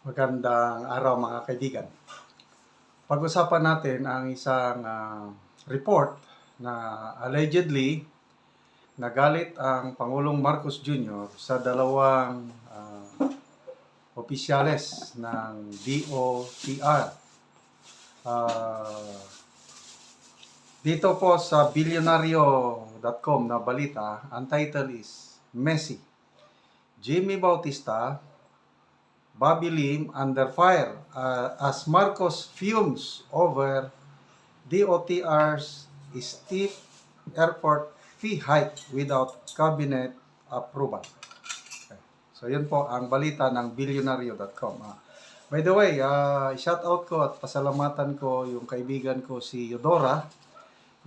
Magandang araw mga kaibigan. Pag-usapan natin ang isang ah, report na allegedly nagalit ang Pangulong Marcos Jr. sa dalawang ah, opisyales ng DOTR. Ah, dito po sa billionario.com na balita, ang title is Messi. Jimmy Bautista Bobby under fire uh, as Marcos fumes over DOTR's steep airport fee hike without cabinet approval. Okay. So yun po ang balita ng billionario.com. Ah, by the way, uh, shout out ko at pasalamatan ko yung kaibigan ko si Eudora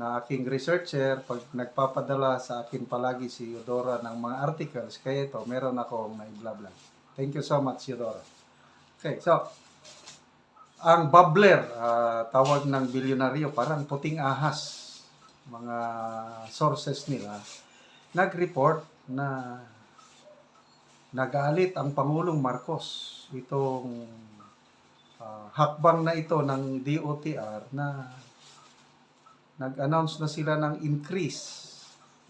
na aking researcher pag nagpapadala sa akin palagi si Eudora ng mga articles kaya ito meron akong naiblablag. Thank you so much Eudora. Okay, so ang bubbler, ah, tawag ng bilyonaryo, parang puting ahas. Mga sources nila, nag-report na nagalit ang Pangulong Marcos itong ah, hakbang na ito ng DOTR na nag-announce na sila ng increase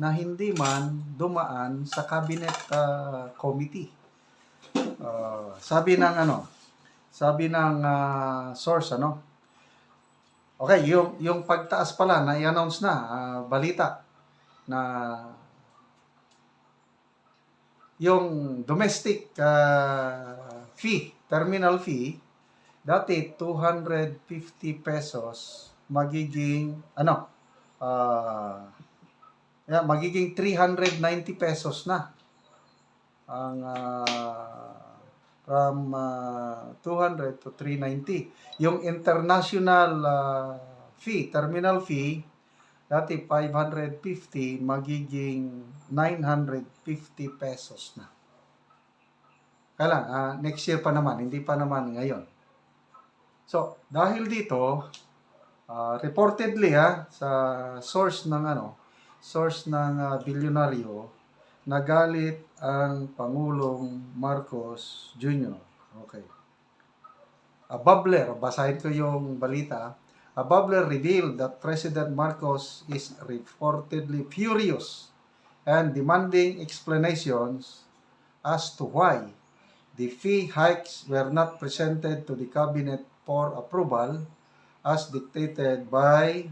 na hindi man dumaan sa cabinet ah, committee. Ah, sabi ng ano, sabi ng ah, source ano. Okay, yung yung pagtaas pala na i-announce na ah, balita na yung domestic ah, fee, terminal fee, dati 250 pesos magiging ano ah yeah, magiging 390 pesos na ang ah, from ah, 200 to 390 yung international ah, fee terminal fee dati 550 magiging 950 pesos na. Kaya ah, next year pa naman hindi pa naman ngayon. So dahil dito ah, reportedly ha sa source ng ano source ng ah, bilyonaryo nagalit ang Pangulong Marcos Jr. Okay. A bubbler, basahin ko yung balita. A bubbler revealed that President Marcos is reportedly furious and demanding explanations as to why the fee hikes were not presented to the cabinet for approval as dictated by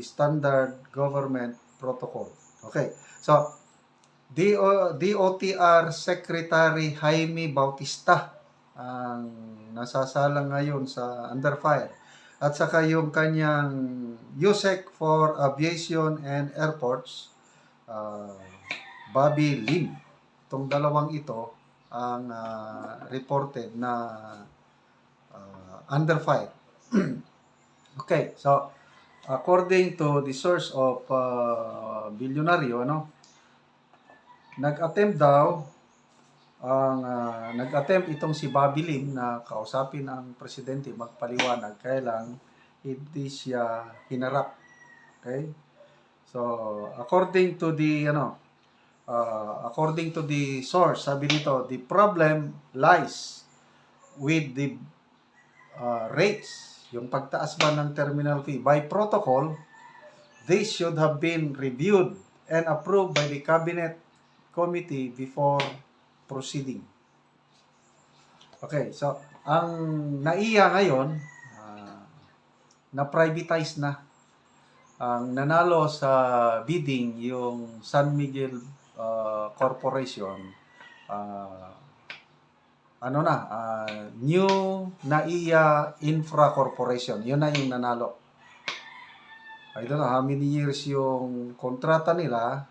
standard government protocol. Okay. So, DO, DOTR Secretary Jaime Bautista ang nasasalang ngayon sa under fire. At saka yung kanyang USEC for Aviation and Airports, uh, Bobby Lim. Itong dalawang ito ang ah, reported na ah, under fire. okay, so according to the source of uh, Bilyonaryo, ano, nag-attempt daw ang ah, nag-attempt itong si Bobby Lim na kausapin ang presidente magpaliwanag kaya lang hindi siya hinarap. Okay? So, according to the ano ah, according to the source, sabi nito, the problem lies with the ah, rates, yung pagtaas ba ng terminal fee by protocol, they should have been reviewed and approved by the cabinet committee before proceeding. Okay, so ang naiya ngayon ah, na-privatize na. Ang nanalo sa bidding yung San Miguel ah, Corporation. Ah, ano na ah, New Naiya Infra Corporation. Yun na yung nanalo. I don't know how many years yung kontrata nila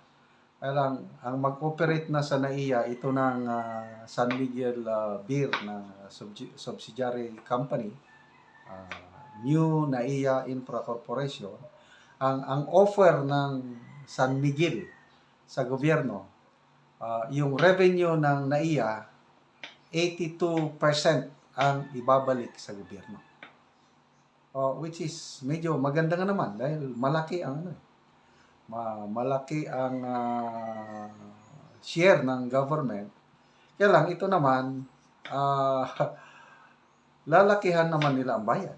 kaya lang, ang mag-operate na sa NAIA, ito ng ah, San Miguel ah, Beer na subsi- subsidiary company, ah, New NAIA Infra Corporation. Ang, ang offer ng San Miguel sa gobyerno, ah, yung revenue ng NAIA, 82% ang ibabalik sa gobyerno. Oh, which is medyo maganda nga naman dahil malaki ang ano, eh, ma- malaki ang ah, share ng government. Kaya lang, ito naman, ah, lalakihan naman nila ang bayad.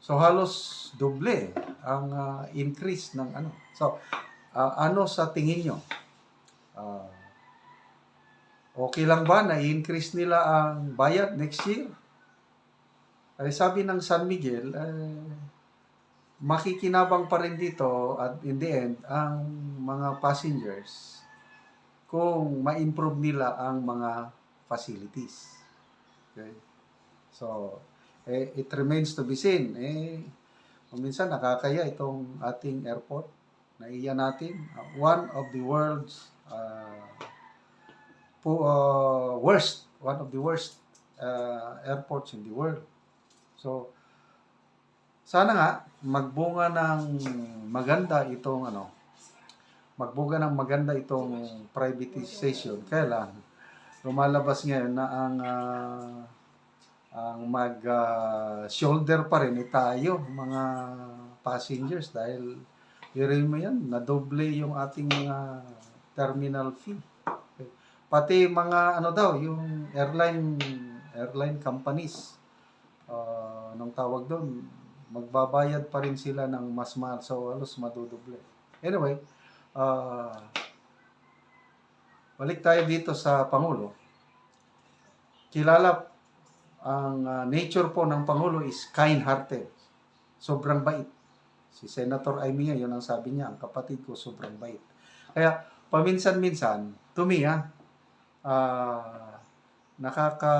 So halos doble ang ah, increase ng ano. So ah, ano sa tingin nyo? Ah, okay lang ba na i-increase nila ang bayad next year? Ay sabi ng San Miguel, eh, makikinabang pa rin dito at in the end ang mga passengers kung ma-improve nila ang mga facilities. Okay? So, eh, it remains to be seen. Eh, minsan nakakaya itong ating airport. Naiya natin. uh, one of the world's uh, po, uh, worst, one of the worst uh, airports in the world. So, sana nga magbunga ng maganda itong ano, magbunga ng maganda itong privatization. Kaya lang, lumalabas ngayon na ang ah, ang mag ah, shoulder pa rin tayo mga passengers dahil hearing mo yan, nadoble yung ating mga terminal fee. Pati mga ano daw, yung airline airline companies uh, nung tawag doon, magbabayad pa rin sila ng mas mahal. So, halos madudoble. Anyway, ah balik tayo dito sa Pangulo. Kilala ang ah, nature po ng Pangulo is kind-hearted. Sobrang bait. Si Senator Amy yun ang sabi niya, ang kapatid ko sobrang bait. Kaya paminsan-minsan, to me ha, ah, nakaka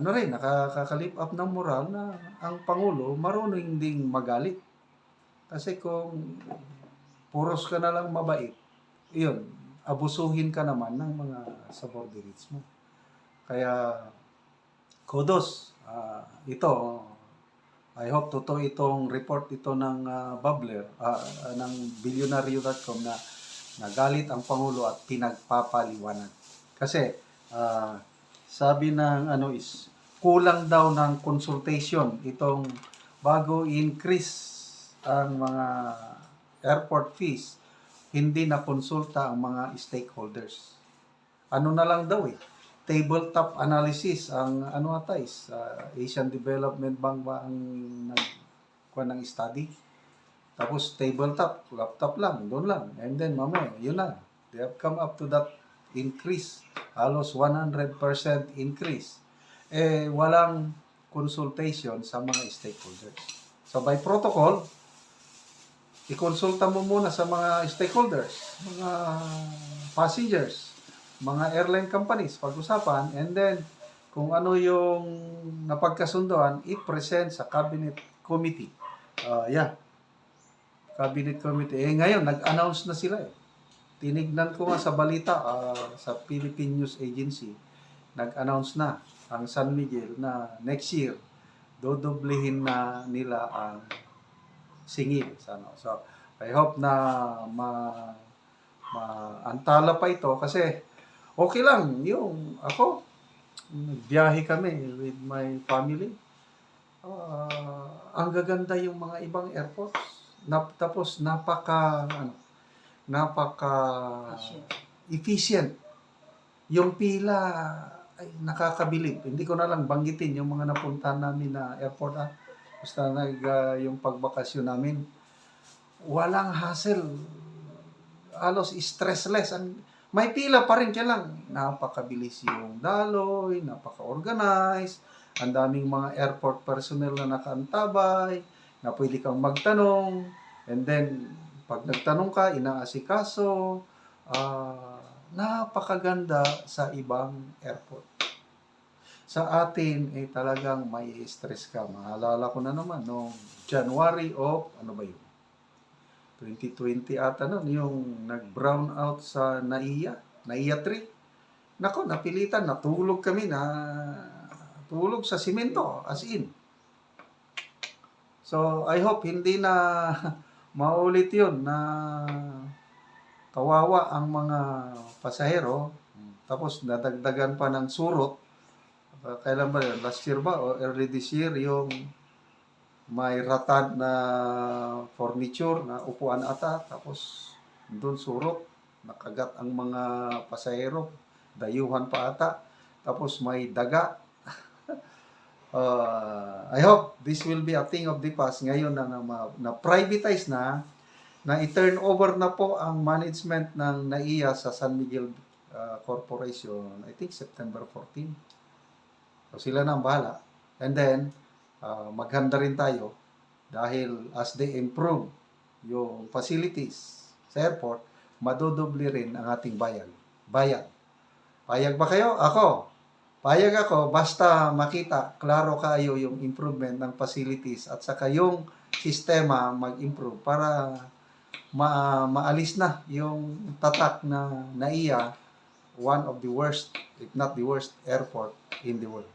ano rin, nakaka-lift up ng moral na ang Pangulo marunong ding magalit. Kasi kung puros ka na lang mabait, yun, abusuhin ka naman ng mga subordinates mo. Kaya, kudos. Ah, ito, I hope totoo itong report ito ng ah, Bubbler, ah, ng billionaire.com na nagalit ang Pangulo at pinagpapaliwanag. Kasi, ah, sabi ng ano is, kulang daw ng consultation itong bago i-increase ang mga airport fees, hindi na konsulta ang mga stakeholders. Ano na lang daw eh, tabletop analysis ang ano ata is uh, Asian Development Bank ba ang nag ng study. Tapos tabletop, laptop lang, doon lang. And then mamaya, yun na. They have come up to that increase, halos 100% increase. Eh, walang consultation sa mga stakeholders. So by protocol, ikonsulta mo muna sa mga stakeholders, mga passengers, mga airline companies, pag-usapan, and then kung ano yung napagkasundoan, i-present sa cabinet committee. Ah, yeah. Cabinet committee. Eh ngayon, nag-announce na sila eh. Tinignan ko nga sa balita ah, sa Philippine News Agency, nag-announce na ang San Miguel na next year, dodoblehin na nila ang singil sa ano. So, I hope na ma maantala pa ito kasi okay lang yung ako nagbiyahe kami with my family. Ah, ang gaganda yung mga ibang airports. Nap, tapos napaka ano, napaka efficient. Yung pila ay nakakabilib. Hindi ko na lang banggitin yung mga napuntahan namin na airport. Ah. Basta nag, ah, yung pagbakasyon namin, walang hassle. Halos stressless. Ang, may pila pa rin kaya lang. Napakabilis yung daloy, napaka-organized. Ang daming mga airport personnel na nakaantabay, na pwede kang magtanong. And then, pag nagtanong ka, inaasikaso. Ah, napakaganda sa ibang airport. Sa atin, eh talagang may stress ka. Maalala ko na naman, noong January of, ano ba yun? 2020 ata nun, yung nag-brown out sa NAIA, NAIA 3. Nako, napilitan, natulog kami na tulog sa simento, as in. So, I hope hindi na maulit yun na kawawa ang mga pasahero. Tapos, nadagdagan pa ng surot. Uh, kailan ba yun? Last year ba? O early this year, yung may ratad na furniture na upuan ata. Tapos, doon surot. Nakagat ang mga pasahero. Dayuhan pa ata. Tapos, may daga. uh, I hope this will be a thing of the past ngayon na, na, ma- na privatize na na i-turn over na po ang management ng NAIA sa San Miguel uh, Corporation. I think September 14 so sila na ang bahala. And then uh, maghanda rin tayo dahil as they improve yung facilities sa airport madudubli rin ang ating bayan bayan payag ba kayo? ako. Payag ako. Basta makita klaro kayo yung improvement ng facilities at saka yung sistema mag-improve para ma maalis na yung tatak na naiya one of the worst if not the worst airport in the world